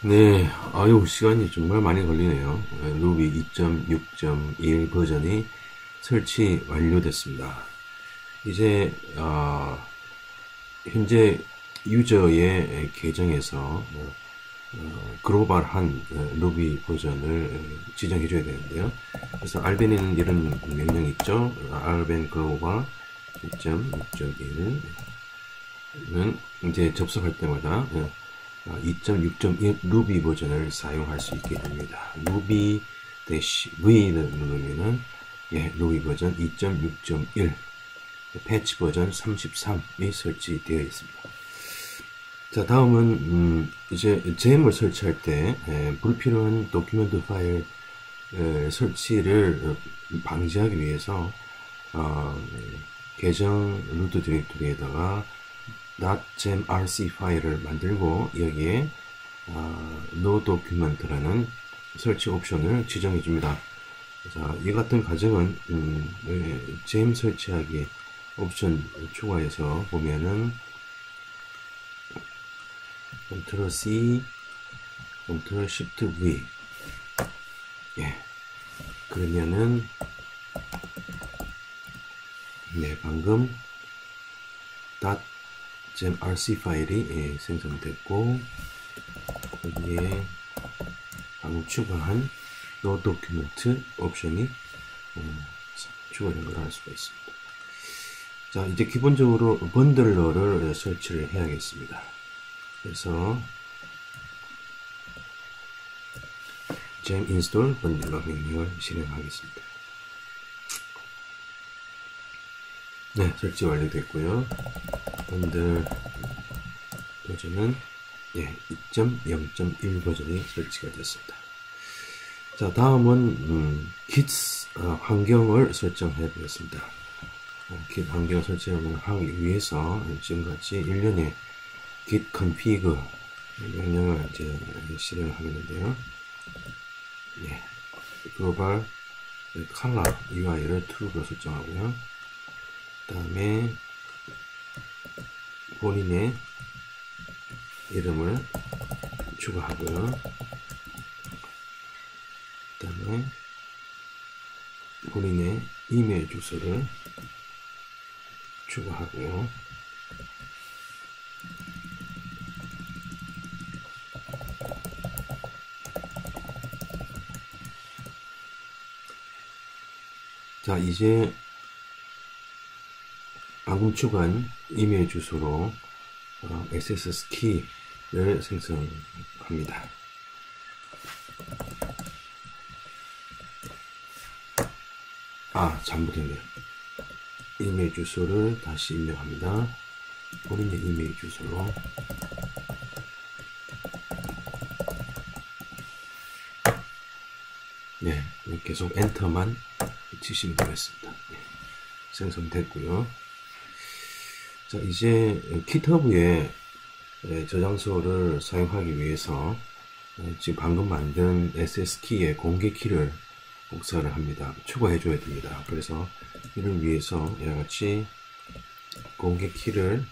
네, 아유, 시간이 정말 많이 걸리네요. 루비 2.6.1 버전이 설치 완료됐습니다. 이제, 어, 현재 유저의 계정에서 어, 어, 글로벌한 어, 루비 버전을 지정해줘야 되는데요. 그래서 알벤에는 이런 명령이 있죠. 알벤 글로벌 2.6.1은 이제 접속할 때마다 2.6.1 어, 루비 버전을 사용할 수 있게 됩니다. 루비 대시 V를 누르면은 예, 루비 버전 2.6.1 패치 버전 33이 설치되어 있습니다. 자, 다음은 음, 이제 잼을 설치할 때 에, 불필요한 도큐멘트 파일 에, 설치를 어, 방지하기 위해서 어, 계정 루트 디렉토리에다가 .gemrc 파일을 만들고 여기에 어, no document라는 설치 옵션을 지정해 줍니다. 자, 이 같은 과정은 음, 잼 설치하기 옵션 추가해서 보면은 컨트롤 C, 컨트롤 Shift V. 예. 그러면은, 네, 방금, .rc 파일이 예, 생성됐고, 여기에 방금 추가한 no document 옵션이 음, 추가된 걸 알 수가 있습니다. 자, 이제 기본적으로 번들러를 설치를 해야겠습니다. 그래서 gem install 번들러 명령을 실행하겠습니다. 네, 설치 완료됐고요. 번들 버전은 예, 2.0.1 버전이 설치가 됐습니다. 자, 다음은 음, Git 어, 환경을 설정해 보겠습니다. 어, Git 환경 설정을 하기 위해서 지금같이 일련의 git config 명령을 이제 실행하겠는데요. 예. 글로벌 컬러 UI를 true로 설정하고요. 그 다음에 본인의 이름을 추가하고요. 그 다음에 본인의 이메일 주소를 추가하고요. 자, 이제 추가한 이메일 주소로 어, XSS 키를 생성합니다. 아, 잘못했네요. 이메일 주소를 다시 입력합니다. 본인의 이메일 주소로 네, 계속 엔터만 치시면 되겠습니다. 네, 생성됐고요. 자, 이제 키터브에 저장소를 사용하기 위해서 지금 방금 만든 SS키의 공개키를 복사를 합니다. 추가해 줘야 됩니다. 그래서 이를 위해서 이와 같이 공개키를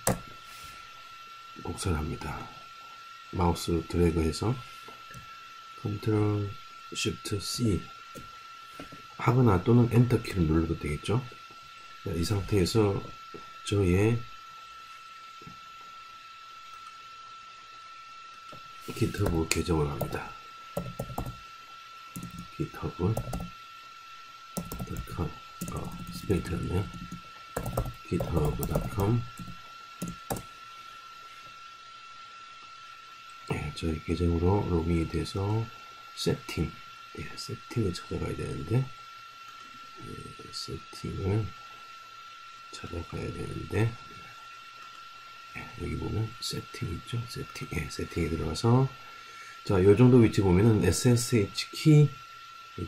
복사를 합니다. 마우스 드래그해서 컨트롤 쉬프트 C 하거나 또는 엔터 키를 눌러도 되겠죠. 이 상태에서 저의 GitHub 계정을 합니다. GitHub .com 어, 스페이트였네요. github.com 네, 저희 계정으로 로그인이 돼서 세팅 네, 세팅을 찾아가야 되는데 네, 세팅을 찾아가야 되는데 네, 여기 보면 세팅 있죠 세팅 예, 세팅에 들어가서 자, 요 정도 위치 보면은 SSH 키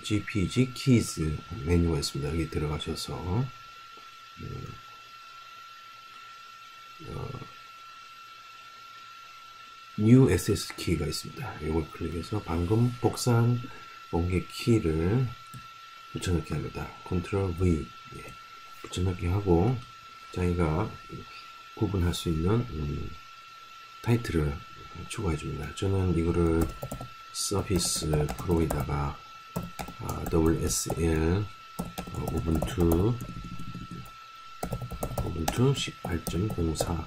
GPG keys 메뉴가 있습니다. 여기 들어가셔서 음, 어, new SS 키가 있습니다. 이걸 클릭해서 방금 복사한 공개 키를 붙여넣기 합니다. Ctrl V 예, 붙여넣기 하고 자기가 구분할 수 있는 음, 타이틀을 추가해 줍니다. 저는 이거를 서피스 프로에다가 아, WSL 어, 우분투 우분투 18.04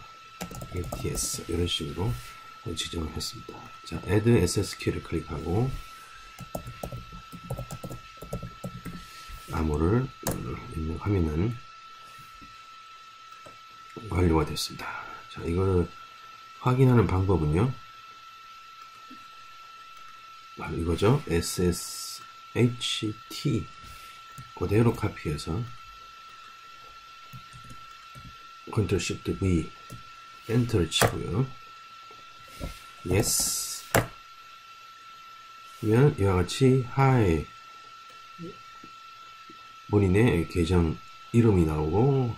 ATS 이런 식으로 지정을 했습니다. 자, Add SS 키를 클릭하고 암호를 입력하면은 완료가 됐습니다. 자, 이거를 확인하는 방법은요. 바로 이거죠. SSHT 그대로 카피해서 Ctrl Shift V 엔터를 치고요. Yes. 그러면 이와 같이 Hi 본인의 계정 이름이 나오고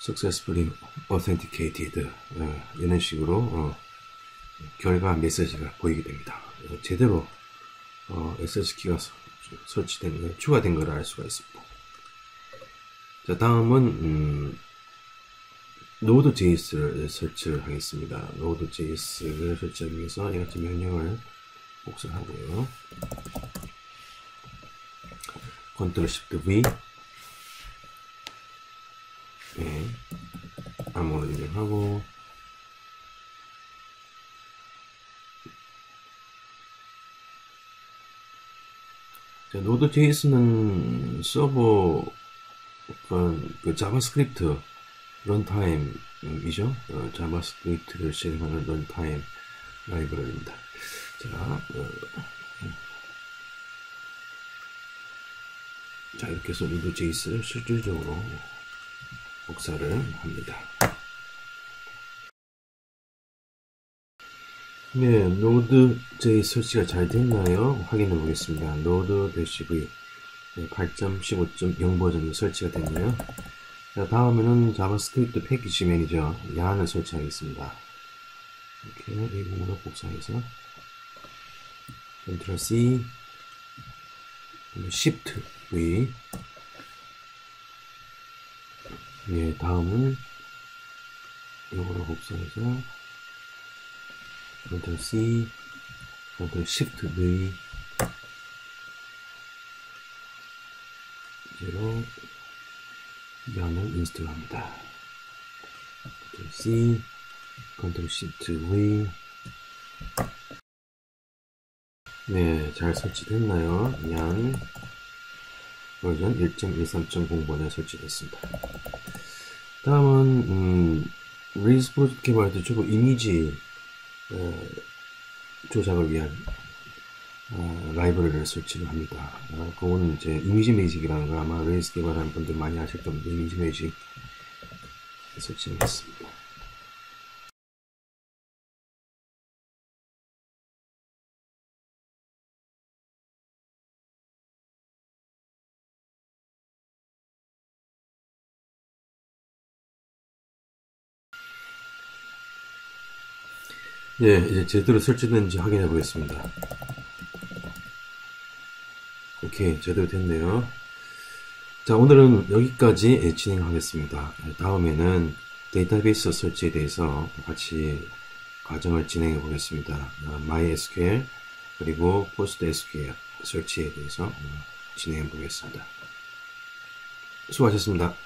successfully authenticated 어, 이런 식으로 어, 결과 메시지가 보이게 됩니다. 어, 제대로 어, SSK가 설치된 추가된 걸 알 수가 있습니다. 자 다음은 음, Node.js를 설치하겠습니다. Node.js를 설치하기 위해서 이 같은 명령을 복사하고요. Ctrl Shift V 네. 암호를 입력하고 자, Node.js는 서버 그 자바스크립트 런타임이죠. 어, 자바스크립트를 실행하는 런타임 라이브러리입니다. 자, 어, 자 이렇게 해서 Node.js를 실질적으로 복사를 합니다. 네, 노드.j 설치가 잘 됐나요? 확인해 보겠습니다. 노드-v 8.15.0 버전이 설치가 됐네요. 자, 다음에는 자바스크립트 패키지 매니저 야한을 설치하겠습니다. 이렇게 이 부분을 복사해서 Ctrl C, Shift V 예, 다음은 이거로 복사해서 Ctrl C, Ctrl Shift V 이제로 양을 인스톨합니다. Ctrl C, Ctrl Shift V 네, 잘 설치됐나요? 양 버전 1.13.0번에 설치됐습니다. 다음은 음, 레이스포트 개발할 때 주로 이미지 어, 조작을 위한 어, 라이브러리를 설치를 합니다. 어, 그거는 이제 이미지 매직이라는 거 아마 레이스 개발하는 분들 많이 아실 겁니다. 이미지 매직 설치를 했습니다. 예, 이제 제대로 설치된지 확인해 보겠습니다. 오케이, 제대로 됐네요. 자, 오늘은 여기까지 진행하겠습니다. 다음에는 데이터베이스 설치에 대해서 같이 과정을 진행해 보겠습니다. MySQL 그리고 PostSQL 설치에 대해서 진행해 보겠습니다. 수고하셨습니다.